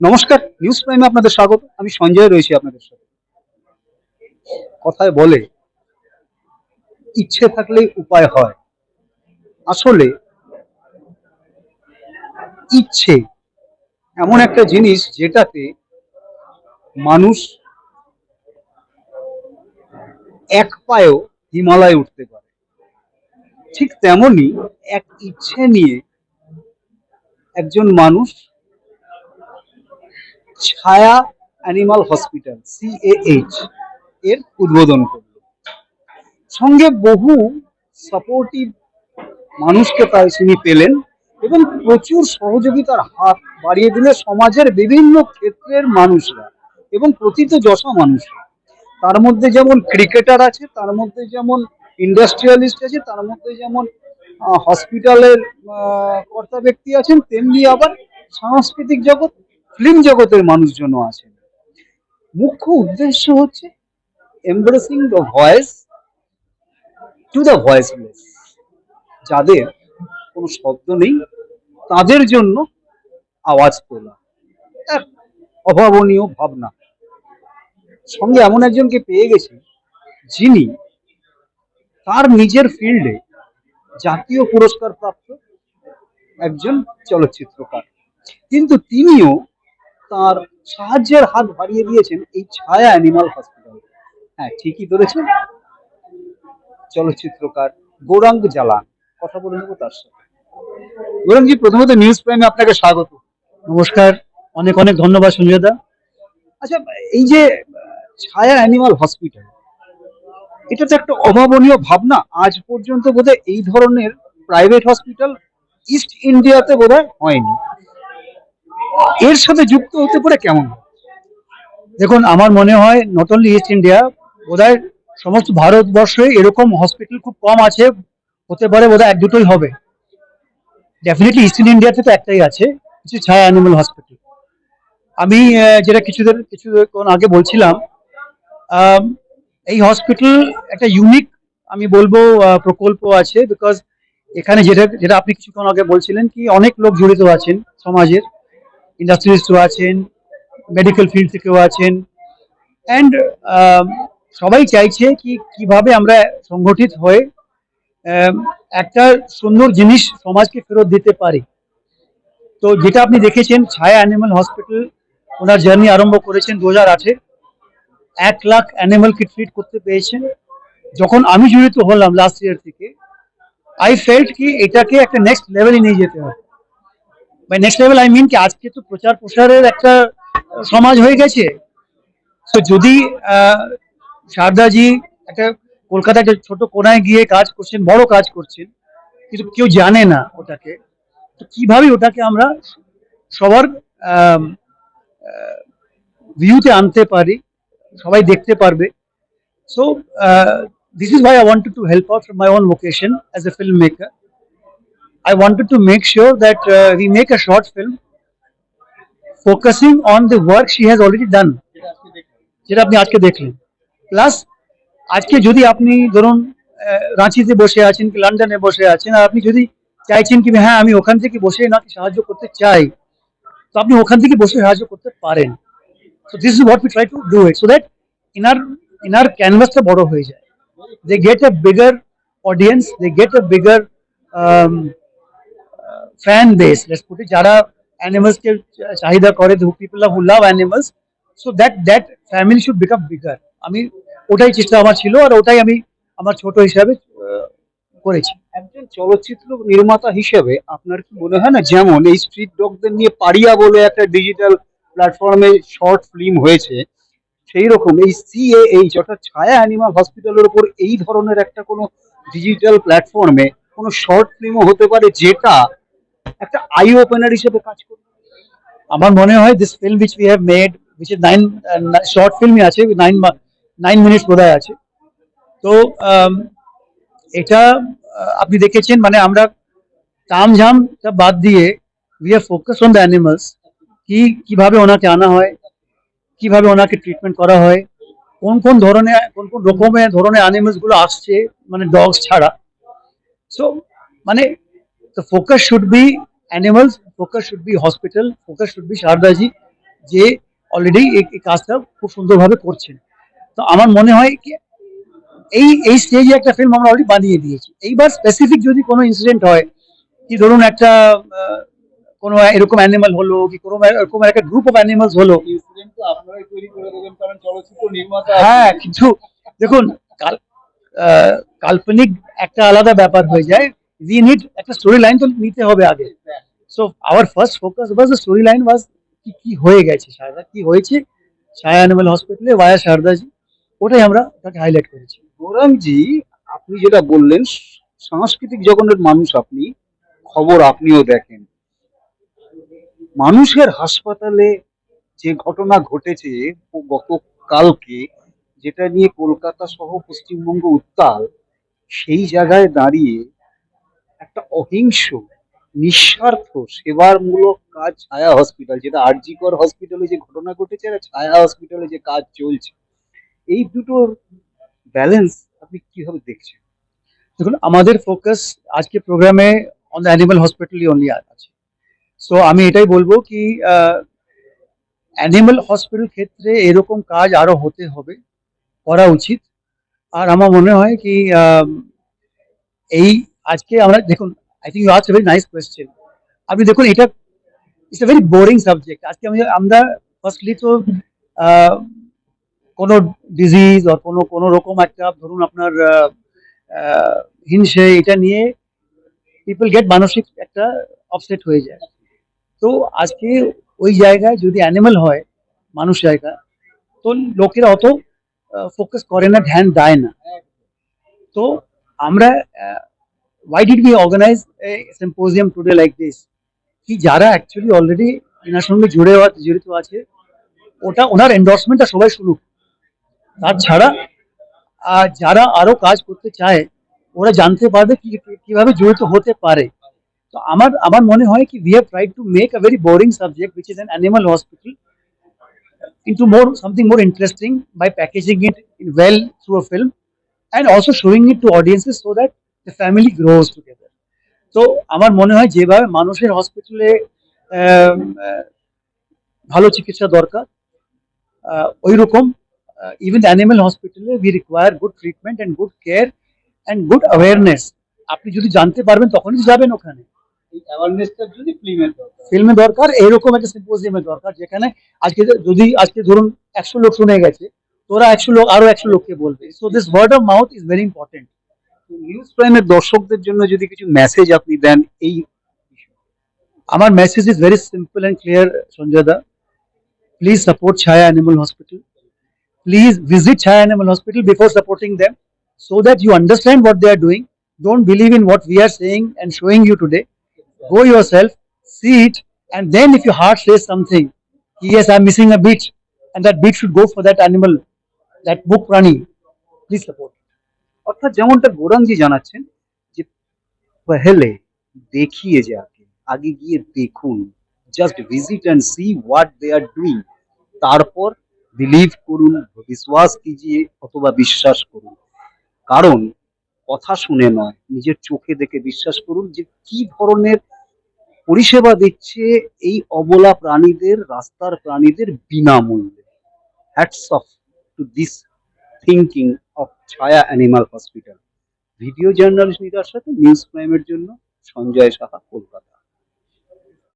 নমস্কার নিউজ প্রাইমে আপনাদের স্বাগত। আমি সঞ্জয় রয়েছি আপনাদের সাথে। কথায় বলে, ইচ্ছে থাকলেই উপায় হয়। আসলে, ইচ্ছে এমন একটা জিনিস যেটাতে মানুষ এক পায়েও হিমালয় উঠতে পারে। ঠিক তেমনি এক ইচ্ছে নিয়ে একজন মানুষ ছায়া অ্যানিমাল হসপিটাল সিএএইচ এর উদ্বোধন করল। সঙ্গে বহু সাপোর্টিভ মানুষকে তাই তিনি পেলেন এবং প্রচুর সহযোগিতার হাত বাড়িয়ে দিলে সমাজের বিভিন্ন ক্ষেত্রের মানুষরা এবং প্রকৃত যশা মানুষরা। তার মধ্যে যেমন ক্রিকেটার আছে, তার মধ্যে যেমন ইন্ডাস্ট্রিয়ালিস্ট আছে, তার মধ্যে যেমন হসপিটালের কর্তা ব্যক্তি আছেন, তেমনি আবার সাংস্কৃতিক জগৎ ফিল্ম জগতের মানুষজনও আছেন। মুখ্য উদ্দেশ্য হচ্ছে embracing the voice to the voiceless যাদের কোনো শব্দ নেই, তাদের জন্য আওয়াজ তোলা। এক অভাবনীয় ভাবনা। সঙ্গে এমন একজনকে পেয়ে গেছি, যিনি তার নিজের ফিল্ডে জাতীয় পুরস্কার প্রাপ্ত একজন চলচ্চিত্রকার। কিন্তু তিনিও তার সাহায্যের হাত বাড়িয়ে দিয়েছেন এই ছায়া অ্যানিমাল হসপিটাল হ্যাঁ ঠিকই ধরেছেন। চলচ্চিত্রকার গৌরাঙ্গ জালান কথা বলে নেব তার সাথে। গৌরাঙ্গজি প্রথমত নিউজ প্রাইমে আপনাকে স্বাগত। নমস্কার। অনেক অনেক ধন্যবাদ সঞ্জয় দা আচ্ছা এই যে ছায়া অ্যানিমাল হসপিটাল এটা তো একটা অভাবনীয় ভাবনা আজ পর্যন্ত বোধহয় এই ধরনের প্রাইভেট হসপিটাল ইস্ট ইন্ডিয়াতে বোধহয় হয়নি। এর সাথে যুক্ত হতে পারে কেমন? দেখুন, আমার মনে হয় নট অনলি ইস্ট ইন্ডিয়া বোধহয় সমস্ত ভারতবর্ষে এরকম হসপিটাল খুব কম আছে, হতে পারে বোধহয় এক দুটোই হবে। ডেফিনেটলি ইস্ট ইন্ডিয়াতে তো একটাই আছে কিছু ছায়া অ্যানিমাল হসপিটাল আমি যেটা কিছুদের, কিছুক্ষণ আগে বলছিলাম এই হসপিটাল একটা ইউনিক আমি বলব প্রকল্প আছে বিকজ এখানে যেটা যেটা আপনি কিছুক্ষণ আগে বলছিলেন কি, অনেক লোক জড়িত আছেন সমাজের। ইন্ডাস্ট্রিস্টও আছেন মেডিকেল ফিল্ড থেকেও আছেন। অ্যান্ড সবাই চাইছে কি, কীভাবে আমরা সংগঠিত হয়ে একটা সুন্দর জিনিস সমাজকে ফেরত দিতে পারি। তো যেটা আপনি দেখেছেন, ছায়া অ্যানিমাল হসপিটাল ওনার জার্নি আরম্ভ করেছেন দু হাজার আটে এক লাখ অ্যানিমালকে ট্রিট করতে পেরেছেন যখন আমি জড়িত হলাম লাস্ট ইয়ার থেকে আই ফেল্ট কি এটাকে একটা নেক্সট লেভেলে নিয়ে যেতে হবে। By next level I mean কি আজকে তো প্রচার প্রসারের একটা সমাজ হয়ে গেছে। তো যদি আহ, শারদাজি একটা কলকাতায় একটা ছোট কোনায় গিয়ে কাজ করছেন বড় কাজ করছেন কিন্তু কেউ জানে না ওটাকে তো কীভাবে ওটাকে আমরা সবার ভিউতে আনতে পারি সবাই দেখতে পারবে। সো দিস ইজ ভাই I wanted to help out from my own vocation as a film maker I wanted to make sure that uh, we make a short film focusing on the work she has already done. যেটা আপনি আজকে দেখলেন plus আজকে যদি আপনি ধরুন আহ, রাঁচিতে বসে আছেন কি লন্ডনে বসে আছেন আর আপনি যদি চাইছেন কি হ্যাঁ আমি ওখান থেকে বসে নাকি সাহায্য করতে চাই তো আপনি ওখান থেকে বসে সাহায্য করতে পারেন তো this is what we try to do it so that inner inner ক্যানভাসটা বড় হয়ে যায় they get a bigger audience they get a bigger fan let's put it যারা কে চাহিদা করে people who love animals so that that family should become bigger আমি ওটাই চেষ্টা আমার ছিল আর ওটাই আমি আমার ছোট হিসাবে করেছি। একজন চলচ্চিত্র নির্মাতা হিসেবে আপনার কি মনে হয় না, যেমন এই স্ট্রিট ডগদের নিয়ে পারিয়া বলে একটা ডিজিটাল প্ল্যাটফর্মে শর্ট ফিল্ম হয়েছে, সেই রকম এই সিএএইচ অর্থাৎ ছায়া অ্যানিমাল হসপিটালের উপর এই ধরনের একটা কোনো ডিজিটাল প্ল্যাটফর্মে কোনো শর্ট ফিল্মও হতে পারে যেটা একটা আই ওপেনার হিসেবে কাজ করবে আমার মনে হয় this film which we have made which is nine short ফিল্মই আছে নাইন নাইন মিনিটস বোধহয় আছে। তো um, এটা আপনি দেখেছেন মানে আমরা তামঝামটা বাদ দিয়ে we are focus on the animals কি কীভাবে ওনাকে আনা হয় কীভাবে ওনাকে ট্রিটমেন্ট করা হয় কোন কোন ধরনের কোন কোন রকমের ধরনের অ্যানিমালসগুলো আসছে মানে ডগস ছাড়া। সো মানে the focus should be animals, focus should be hospital, focus should be Shardaji, যে অলরেডি এই কাজটা খুব সুন্দরভাবে করছেন। তো আমার মনে হয় কি এই এই স্টেজে একটা ফিল্ম আমরা অলরেডি বানিয়ে দিয়েছি। এইবার স্পেসিফিক যদি কোনো ইনসিডেন্ট হয় কি ধরুন একটা কোনো এরকম অ্যানিমাল হলো কি কোনো এরকম একটা গ্রুপ অফ অ্যানিমালস হলো। তো হ্যাঁ কিন্তু দেখুন কাল কাল্পনিক একটা আলাদা ব্যাপার হয়ে যায়। উই নিড একটা স্টোরি লাইন তো নিতে হবে আগে। So our first focus was the story line was কি কি হয়ে গেছে? সারদা কি হয়েছে? ছায়া অ্যানিমাল হসপিটালে ওয়ায়া সারদাজি ওটাই আমরা তাকে হাইলাইট করেছি। গৌরাঙ্গজি আপনি যেটা বললেন, সাংস্কৃতিক জগতের মানুষ আপনি, খবর আপনিও দেখেন। মানুষের হাসপাতালে যে ঘটনা ঘটেছে, গতকালকে, যেটা নিয়ে কলকাতা সহ পশ্চিমবঙ্গ উত্তাল, সেই জায়গায় দাঁড়িয়ে একটা অহিংস নিঃস্বার্থ সেবারমূলক কাজ ছায়া হসপিটাল যেটা আরজিকর হসপিটালে যে ঘটনা ঘটেছে আর ছায়া হসপিটালে যে কাজ চলছে। এই দুটোর ব্যালেন্স আপনি কীভাবে দেখছেন? দেখুন, আমাদের ফোকাস আজকে প্রোগ্রামে অন দ্য অ্যানিমাল হসপিটালই অনলি আছে। সো আমি এটাই বলব কি অ্যানিমাল হসপিটাল ক্ষেত্রে এরকম কাজ আরও হতে হবে, করা উচিত। আর আমার মনে হয় কি এই আজকে আমরা দেখুন I think you ask very nice question আপনি দেখুন, এটা it's a very boring subject আজকে আমি, আমরা ফার্স্টলি তো কোনো ডিজিজ আর কোনো কোনো রকম একটা, ধরুন আপনার হিংসে এটা নিয়ে পিপল গেট মানসিক একটা অপসেট হয়ে যায়। তো আজকে ওই জায়গায় যদি অ্যানিমাল হয়, মানুষ জায়গা, তো লোকেরা অত ফোকাস করে না, ধ্যান দেয় না। তো আমরা why did we organize symposium today like this কি যারা অ্যাকচুয়ালি অলরেডি এনার সঙ্গে জুড়ে জড়িত আছে, ওটা ওনার এন্ডোর্সমেন্টটা সবাই শুনুক। তাছাড়া যারা আরও কাজ করতে চায়, ওরা জানতে পারবে কি কীভাবে জড়িত হতে পারে। তো আমার আমার মনে হয় কি we have tried to make a very boring subject which is an animal hospital into more, something more interesting by packaging it well through a film, and also showing it to audiences so that the family grows together. তো আমার মনে হয় যেভাবে মানুষের হসপিটালে ভালো চিকিৎসা দরকার ওই রকম ইভেন অ্যানিমাল হসপিটালে we require good treatment and good care and good awareness আপনি যদি জানতে পারবেন তখনই তো যাবেন ওখানে। এই অ্যাওয়ারনেসটার জন্য ফিল্মের দরকার। ফিল্মে দরকার এরকম একটা সিম্পোজিয়ামের দরকার যেখানে আজকে যদি আজকে ধরুন একশো লোক শুনে গেছে তোরা একশো লোক আরও একশো লোককে বলবে। So this word of mouth is very important news প্রাইমের দর্শকদের জন্য যদি কিছু মেসেজ আপনি দেন এই আমার message is very simple and clear Sanjay da please support Chhaya animal hospital please visit Chhaya animal hospital before supporting them so that you understand what they are doing don't believe in what we are saying and showing you today go yourself see it and then if your heart says something yes i'm missing a beat and that beat should go for that animal that book prani please support অর্থাৎ যেমনটা গৌরাঙ্গজি জানাচ্ছেন যে, পহেলে দেখিয়ে যাকে, আগে গিয়ে দেখুন just visit and see what they are doing তারপর বিলিভ করুন, বিশ্বাস কিজিয়ে অথবা বিশ্বাস করুন। কারণ কথা শুনে নয়, নিজের চোখে দেখে বিশ্বাস করুন যে কি ধরনের পরিষেবা দিচ্ছে এই অবলা প্রাণীদের, রাস্তার প্রাণীদের বিনামূল্যে। Hats off to this thinking of Chhaya animal hospital. Video journalist নিতার সাথে নিউজ প্রাইমের জন্য সঞ্জয় সাহা কলকাতা।